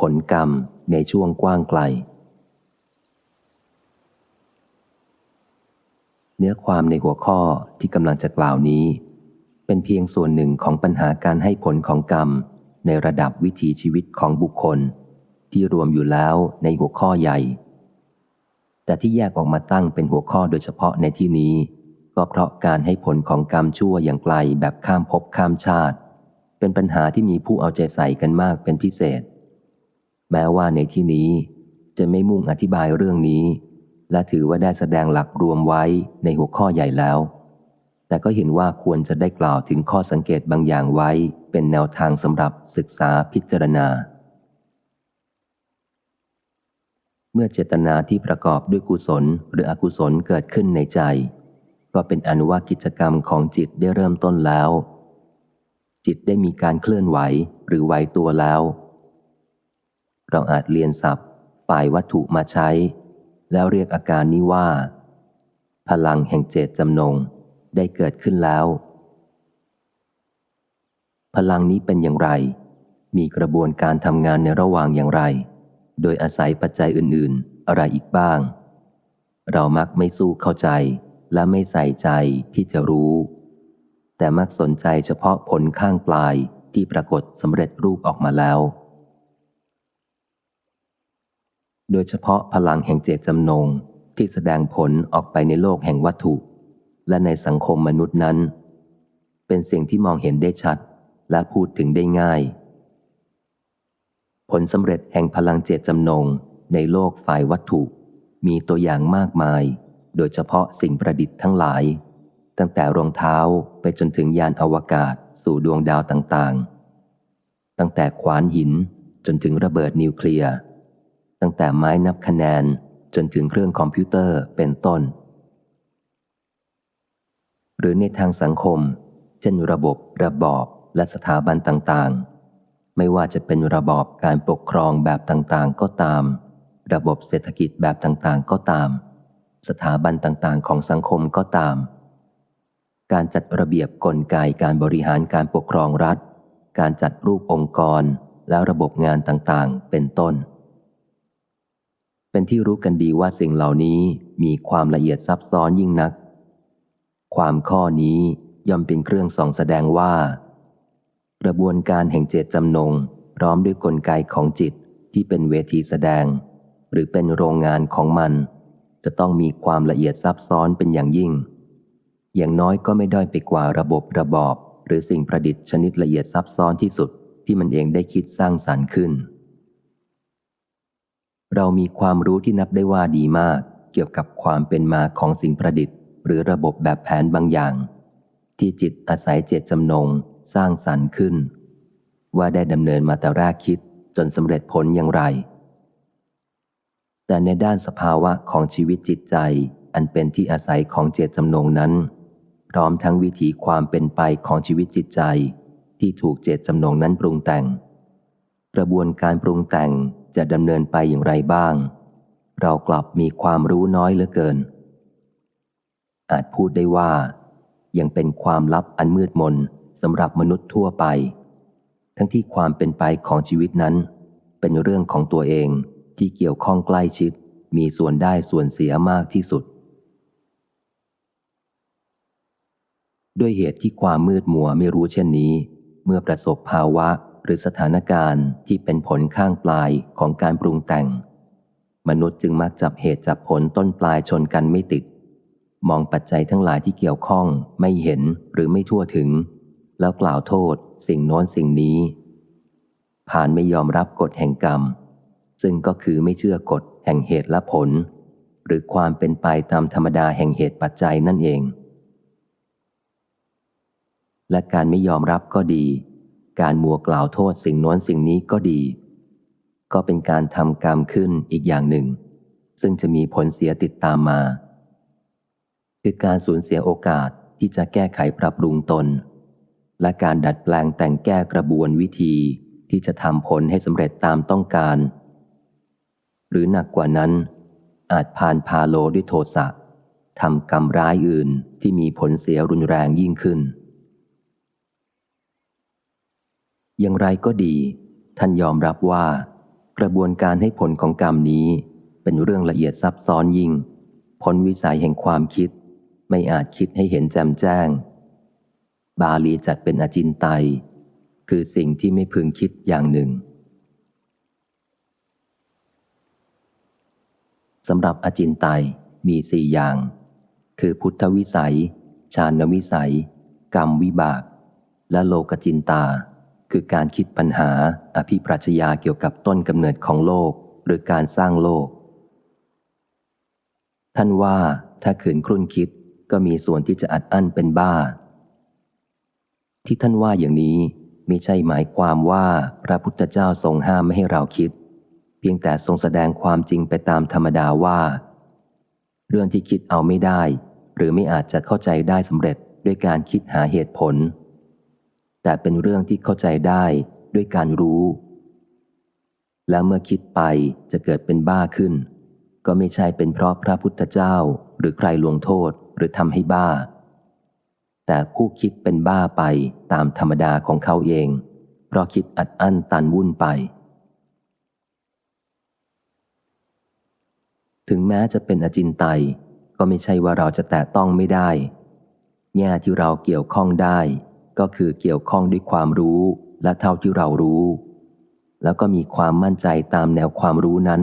ผลกรรมในช่วงกว้างไกล เนื้อความในหัวข้อที่กำลังจะกล่าวนี้ เป็นเพียงส่วนหนึ่งของปัญหาการให้ผลของกรรม ในระดับวิถีชีวิตของบุคคล ที่รวมอยู่แล้วในหัวข้อใหญ่ แต่ที่แยกออกมาตั้งเป็นหัวข้อโดยเฉพาะในที่นี้ ก็เพราะการให้ผลของกรรมชั่วอย่างไกลแบบข้ามภพข้ามชาติ เป็นปัญหาที่มีผู้เอาใจใส่กันมากเป็นพิเศษ แม้ว่าในที่นี้จะไม่มุ่งอธิบายเรื่องนี้ และถือว่าได้แสดงหลักรวมไว้ในหัวข้อใหญ่แล้ว แต่ก็เห็นว่าควรจะได้กล่าวถึงข้อสังเกตบางอย่างไว้เป็นแนวทางสำหรับศึกษาพิจารณา เมื่อเจตนาที่ประกอบด้วยกุศลหรืออกุศลเกิดขึ้นในใจ ก็เป็นอนุว่ากิจกรรมของจิตได้เริ่มต้นแล้ว จิตได้มีการเคลื่อนไหวหรือไหวตัวแล้ว เราอาจเรียนศัพท์ ฝ่ายวัตถุมาใช้ แล้วเรียกอาการนี้ว่า พลังแห่งเจตจำนงได้เกิดขึ้นแล้ว พลังนี้เป็นอย่างไร มีกระบวนการทำงานในระหว่างอย่างไร โดยอาศัยปัจจัยอื่น ๆ อะไรอีกบ้าง เรามักไม่สู้เข้าใจและไม่ใส่ใจที่จะรู้ แต่มักสนใจเฉพาะผลข้างปลายที่ปรากฏสำเร็จรูปออกมาแล้ว โดยเฉพาะพลังแห่งเจตจำนงที่แสดงผลออกไปในโลกแห่งวัตถุ และในสังคมมนุษย์นั้น เป็นสิ่งที่มองเห็นได้ชัดและพูดถึงได้ง่าย ผลสำเร็จแห่งพลังเจตจำนงในโลกฝ่ายวัตถุ มีตัวอย่างมากมาย โดยเฉพาะสิ่งประดิษฐ์ทั้งหลาย ตั้งแต่รองเท้าไปจนถึงยานอวกาศสู่ดวงดาวต่างๆ ตั้งแต่ขวานหินจนถึงระเบิดนิวเคลียร์ ตั้งแต่ไม้นับคะแนนจนถึงเครื่องคอมพิวเตอร์เป็นต้น หรือในทางสังคม เช่นระบบระบอบและสถาบันต่างๆ ไม่ว่าจะเป็นระบอบการปกครองแบบต่างๆ ก็ตาม ระบบเศรษฐกิจแบบต่างๆ ก็ตาม สถาบันต่างๆ ของสังคมก็ตาม การจัดระเบียบกลไกการบริหารการปกครองรัฐ การจัดรูปองค์กรและระบบงานต่างๆ เป็นต้น เป็นที่รู้กันดีว่าสิ่งเหล่านี้มีความละเอียดซับซ้อนยิ่งนัก ความข้อนี้ย่อมเป็นเครื่องส่องแสดงว่า กระบวนการแห่งเจตจำนง พร้อมด้วยกลไกของจิตที่เป็นเวทีแสดง หรือเป็นโรงงานของมัน จะต้องมีความละเอียดซับซ้อนเป็นอย่างยิ่ง อย่างน้อยก็ไม่ด้อยไปกว่าระบบระบอบ หรือสิ่งประดิษฐ์ชนิดละเอียดซับซ้อนที่สุดที่มันเองได้คิดสร้างสารรค์ขึ้น เรามีความรู้ที่นับได้ว่าดีมาก เกี่ยวกับความเป็นมาของสิ่งประดิษฐ์ หรือระบบแบบแผนบางอย่าง ที่จิตอาศัยเจตจำนง สร้างสรรค์ขึ้น ว่าได้ดำเนินมาแต่แรกคิดจนสำเร็จผลอย่างไร แต่ในด้านสภาวะของชีวิตจิตใจ อันเป็นที่อาศัยของเจตจำนงนั้น พร้อมทั้งวิถีความเป็นไปของชีวิตจิตใจ ที่ถูกเจตจำนงนั้นปรุงแต่ง กระบวนการปรุงแต่งจะดำเนินไปอย่างไรบ้าง เรากลับมีความรู้น้อยเหลือเกิน อาจพูดได้ว่า ยังเป็นความลับอันมืดมนสำหรับมนุษย์ทั่วไป ทั้งที่ความเป็นไปของชีวิตนั้น เป็นเรื่องของตัวเองที่เกี่ยวข้องใกล้ชิด มีส่วนได้ส่วนเสียมากที่สุด ด้วยเหตุที่ความมืดมัวไม่รู้เช่นนี้ เมื่อประสบภาวะ รือสถานการณ์ที่เป็นผลข้างปลายของการปรุงแต่ง มนุษย์จึงมักจับเหตุจับผลต้นปลายชนกันไม่ติด มองปัจจัยทั้งหลายที่เกี่ยวข้องไม่เห็นหรือไม่ทั่วถึง แล้วกล่าวโทษ สิ่งโน้นสิ่งนี้ ผ่านไม่ยอมรับกฎแห่งกรรม ซึ่งก็คือไม่เชื่อกฎแห่งเหตุและผล หรือความเป็นไปตามธรรมดาแห่งเหตุปัจจัยนั่นเองและการไม่ยอมรับก็ดี การมัวกล่าวโทษสิ่งน้นสิ่งนี้ก็ดี ก็เป็นการทำกรรมขึ้นอีกอย่างหนึ่ง ซึ่งจะมีผลเสียติดตามมา คือการสูญเสียโอกาสที่จะแก้ไขปรับปรุงตน และการดัดแปลงแต่งแก้กระบวนวิธีที่จะทำผลให้สำเร็จตามต้องการ หรือหนักกว่านั้น อาจผ่านพาโลด้วยโทสะทำกรรมร้ายอื่นที่มีผลเสียรุนแรงยิ่งขึ้น อย่างไรก็ดี ท่านยอมรับว่า กระบวนการให้ผลของกรรมนี้ เป็นเรื่องละเอียดซับซ้อนยิ่งพ้นวิสัยแห่งความคิด ไม่อาจคิดให้เห็นแจ่มแจ้ง บาลีจัดเป็นอจินไตย คือสิ่งที่ไม่พึงคิดอย่างหนึ่งสำหรับอจินไตยมีสี่อย่าง คือพุทธวิสัย ชาณวิสัย กรรมวิบาก และโลกจินตา คือการคิดปัญหาอภิปรัชญาเกี่ยวกับต้นกำเนิดของโลกหรือการสร้างโลก ท่านว่าถ้าขืนครุ่นคิดก็มีส่วนที่จะอัดอั้นเป็นบ้า ที่ท่านว่าอย่างนี้ไม่ใช่หมายความว่าพระพุทธเจ้าทรงห้ามไม่ให้เราคิด เพียงแต่ทรงแสดงความจริงไปตามธรรมดาว่า เรื่องที่คิดเอาไม่ได้ หรือไม่อาจจะเข้าใจได้สำเร็จด้วยการคิดหาเหตุผล แต่เป็นเรื่องที่เข้าใจได้ด้วยการรู้ และเมื่อคิดไปจะเกิดเป็นบ้าขึ้น ก็ไม่ใช่เป็นเพราะพระพุทธเจ้าหรือใครลวงโทษหรือทำให้บ้า แต่ผู้คิดเป็นบ้าไปตามธรรมดาของเขาเอง เพราะคิดอัดอั้นตันวุ่นไป ถึงแม้จะเป็นอจินไตยก็ไม่ใช่ว่าเราจะแตะต้องไม่ได้ แง่ที่เราเกี่ยวข้องได้ ก็คือเกี่ยวข้องด้วยความรู้และเท่าที่เรารู้ แล้วก็มีความมั่นใจตามแนวความรู้นั้น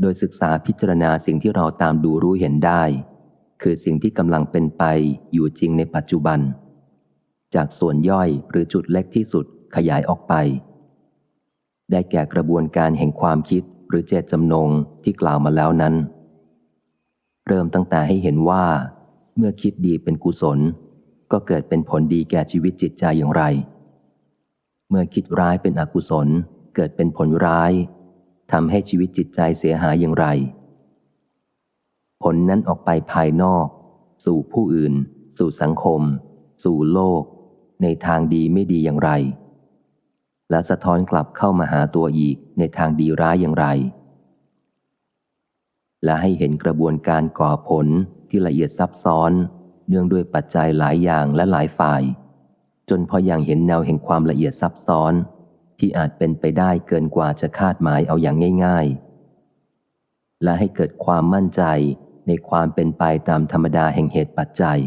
โดยศึกษาพิจารณาสิ่งที่เราตามดูรู้เห็นได้ คือสิ่งที่กำลังเป็นไปอยู่จริงในปัจจุบัน จากส่วนย่อยหรือจุดเล็กที่สุดขยายออกไป ได้แก่กระบวนการแห่งความคิดหรือเจตจำนงที่กล่าวมาแล้วนั้น เริ่มตั้งแต่ให้เห็นว่า เมื่อคิดดีเป็นกุศล ก็เกิดเป็นผลดีแก่ชีวิตจิตใจอย่างไร เมื่อคิดร้ายเป็นอกุศล เกิดเป็นผลร้ายทำให้ชีวิตจิตใจเสียหายอย่างไร ผลนั้นออกไปภายนอก สู่ผู้อื่น สู่สังคม สู่โลก ในทางดีไม่ดีอย่างไร และสะท้อนกลับเข้ามาหาตัวอีกในทางดีร้ายอย่างไร และให้เห็นกระบวนการก่อผลที่ละเอียดซับซ้อน เนื่องด้วยปัจจัยหลายอย่างและหลายฝ่าย จนพออย่างเห็นแนวแห่งความละเอียดซับซ้อน ที่อาจเป็นไปได้เกินกว่าจะคาดหมายเอาอย่างง่าย ๆ และให้เกิดความมั่นใจในความเป็นไปตามธรรมดาแห่งเหตุปัจจัย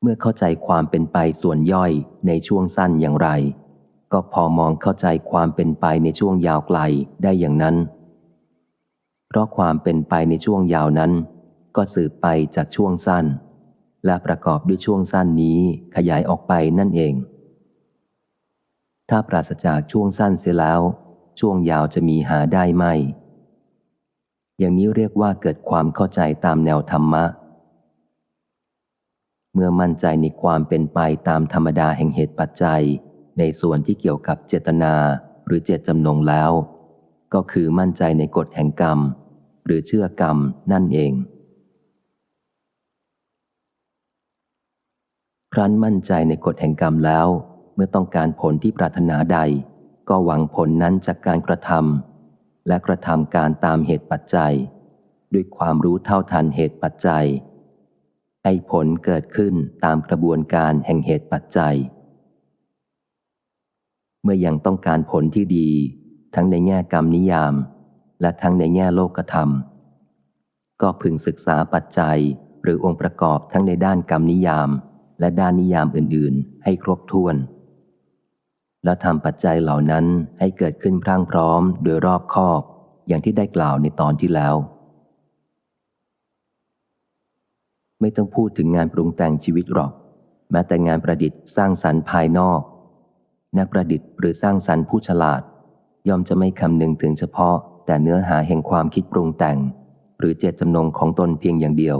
เมื่อเข้าใจความเป็นไปส่วนย่อยในช่วงสั้นอย่างไร ก็พอมองเข้าใจความเป็นไปในช่วงยาวไกลได้อย่างนั้น เพราะความเป็นไปในช่วงยาวนั้น ก็สืบไปจากช่วงสั้น และประกอบด้วยช่วงสั้นนี้ขยายออกไปนั่นเอง ถ้าปราศจากช่วงสั้นเสียแล้ว ช่วงยาวจะมีหาได้ไหมอย่างนี้เรียกว่าเกิดความเข้าใจตามแนวธรรมะ เมื่อมั่นใจในความเป็นไปตามธรรมดาแห่งเหตุปัจจัย ในส่วนที่เกี่ยวกับเจตนาหรือเจตจำนงแล้ว ก็คือมั่นใจในกฎแห่งกรรม หรือเชื่อกรรมนั่นเอง ครั้นมั่นใจในกฎแห่งกรรมแล้ว เมื่อต้องการผลที่ปรารถนาใด ก็หวังผลนั้นจากการกระทำและกระทำการตามเหตุปัจจัย ด้วยความรู้เท่าทันเหตุปัจจัย ให้ผลเกิดขึ้นตามกระบวนการแห่งเหตุปัจจัย เมื่อยังต้องการผลที่ดี ทั้งในแง่กรรมนิยาม และทั้งในแง่โลกธรรม ก็พึงศึกษาปัจจัยหรือองค์ประกอบทั้งในด้านกรรมนิยาม และด้านนิยามอื่นๆ ให้ครบถ้วน และทำปัจจัยเหล่านั้นให้เกิดขึ้นพรั่งพร้อมโดยรอบคอบ อย่างที่ได้กล่าวในตอนที่แล้ว ไม่ต้องพูดถึงงานปรุงแต่งชีวิตหรอก แม้แต่งานประดิษฐ์สร้างสรรค์ภายนอก นักประดิษฐ์หรือสร้างสรรค์ผู้ฉลาด ย่อมจะไม่คำนึงถึงเฉพาะ แต่เนื้อหาแห่งความคิดปรุงแต่ง หรือเจตจำนงของตนเพียงอย่างเดียว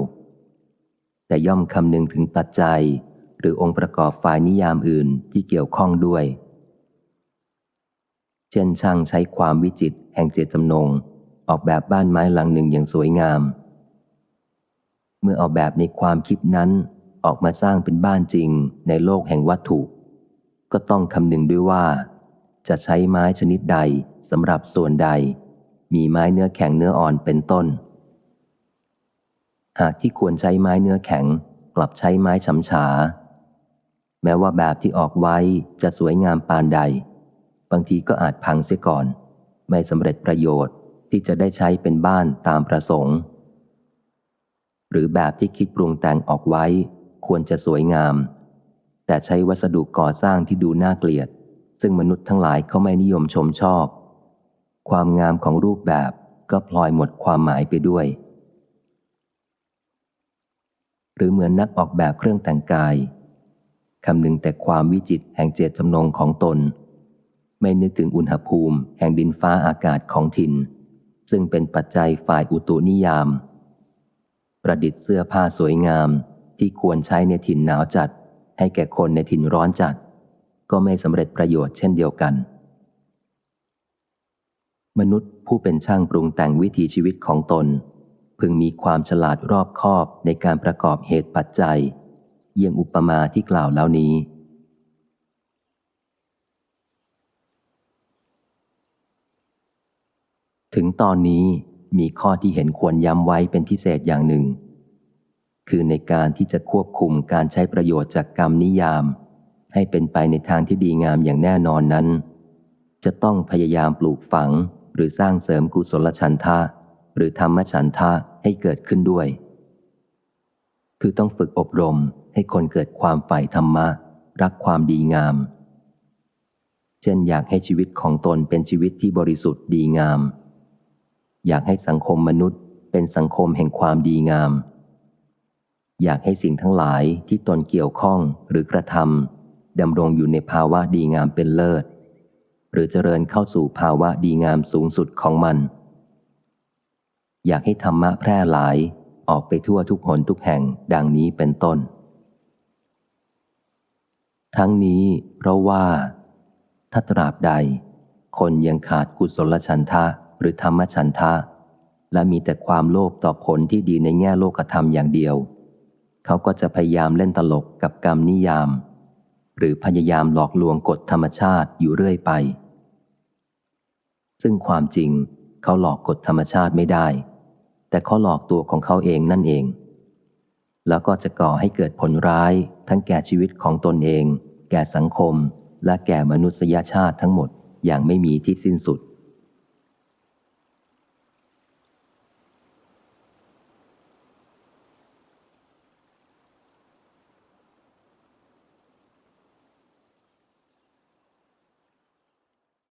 แต่ย่อมคำนึงถึงปัจจัย หรือองค์ประกอบฝ่ายนิยามอื่นที่เกี่ยวข้องด้วย เช่นช่างใช้ความวิจิตแห่งเจตจำนง ออกแบบบ้านไม้หลังหนึ่งอย่างสวยงาม เมื่อออกแบบในความคิดนั้นออกมาสร้างเป็นบ้านจริงในโลกแห่งวัตถุ ก็ต้องคำนึงด้วยว่า จะใช้ไม้ชนิดใดสำหรับส่วนใด มีไม้เนื้อแข็งเนื้ออ่อนเป็นต้น หากที่ควรใช้ไม้เนื้อแข็งกลับใช้ไม้ฉำฉา แม้ว่าแบบที่ออกไว้จะสวยงามปานใด บางทีก็อาจพังเสียก่อน ไม่สำเร็จประโยชน์ที่จะได้ใช้เป็นบ้านตามประสงค์ หรือแบบที่คิดปรุงแต่งออกไว้ ควรจะสวยงาม แต่ใช้วัสดุก่อสร้างที่ดูน่าเกลียด ซึ่งมนุษย์ทั้งหลายเขาไม่นิยมชมชอบ ความงามของรูปแบบก็พลอยหมดความหมายไปด้วย หรือเหมือนนักออกแบบเครื่องแต่งกาย คำนึงแต่ความวิจิตแห่งเจตจำนงของตน ไม่นึกถึงอุณหภูมิ แห่งดินฟ้าอากาศของถิ่น ซึ่งเป็นปัจจัยฝ่ายอุตุนิยาม ประดิษฐ์เสื้อผ้าสวยงามที่ควรใช้ในถิ่นหนาวจัด ให้แก่คนในถิ่นร้อนจัด ก็ไม่สำเร็จประโยชน์เช่นเดียวกัน มนุษย์ผู้เป็นช่างปรุงแต่งวิถีชีวิตของตน พึงมีความฉลาดรอบคอบในการประกอบเหตุปัจจัย เยี่ยงอุปมาที่กล่าวแล้วนี้ ถึงตอนนี้มีข้อที่เห็นควรย้ำไว้เป็นพิเศษอย่างหนึ่ง คือในการที่จะควบคุมการใช้ประโยชน์จากกรรมนิยาม ให้เป็นไปในทางที่ดีงามอย่างแน่นอนนั้น จะต้องพยายามปลูกฝังหรือสร้างเสริมกุศลฉันทะหรือธรรมฉันทะให้เกิดขึ้นด้วย คือต้องฝึกอบรม ให้คนเกิดความใฝ่ธรรมะ รักความดีงาม เช่นอยากให้ชีวิตของตนเป็นชีวิตที่บริสุทธิ์ดีงาม อยากให้สังคมมนุษย์ เป็นสังคมแห่งความดีงาม อยากให้สิ่งทั้งหลายที่ตนเกี่ยวข้องหรือกระทำดำรงอยู่ในภาวะดีงามเป็นเลิศ หรือเจริญเข้าสู่ภาวะดีงามสูงสุดของมัน อยากให้ธรรมะแพร่หลายออกไปทั่วทุกหนทุกแห่งดังนี้เป็นต้น ทั้งนี้เพราะว่า ถ้าตราบใด คนยังขาดกุศลฉันทะหรือธรรมฉันทะ และมีแต่ความโลภต่อผลที่ดีในแง่โลกธรรมอย่างเดียว เขาก็จะพยายามเล่นตลกกับกรรมนิยาม หรือพยายามหลอกลวงกฎธรรมชาติอยู่เรื่อยไป ซึ่งความจริงเขาหลอกกฎธรรมชาติไม่ได้ แต่เขาหลอกตัวของเขาเองนั่นเอง แล้วก็จะก่อให้เกิดผลร้ายทั้งแก่ชีวิตของตนเอง แก่สังคม และแก่มนุษยชาติทั้งหมดอย่างไม่มีที่สิ้นสุด